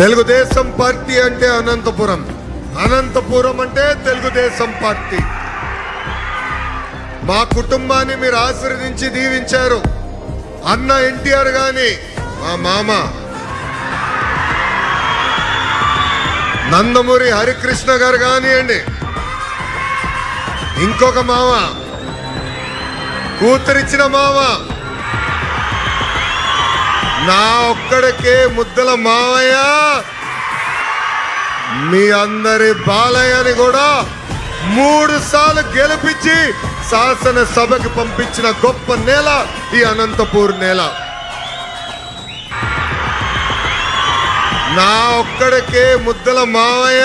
Telugu Desam party అంటే అనంతపురం. అనంతపురం అంటే Telugu Desam party. మా కుటుంబాన్ని మీరు ఆశీర్వదించి దీవించారు. అన్న ఎన్టీఆర్ గాని మా మామ. నందమూరి హరికృష్ణ గారు కానివ్వండి. ఇంకొక మామ. కూతురిచ్చిన మామ. నా ఒక్కడికే ముద్దల మావయ్య మీ అందరి బాలయ్యని కూడా మూడు సార్లు గెలిపించి శాసనసభకి పంపించిన గొప్ప నేల ఈ అనంతపూర్ నేల. నా ఒక్కడికే ముద్దల మావయ్య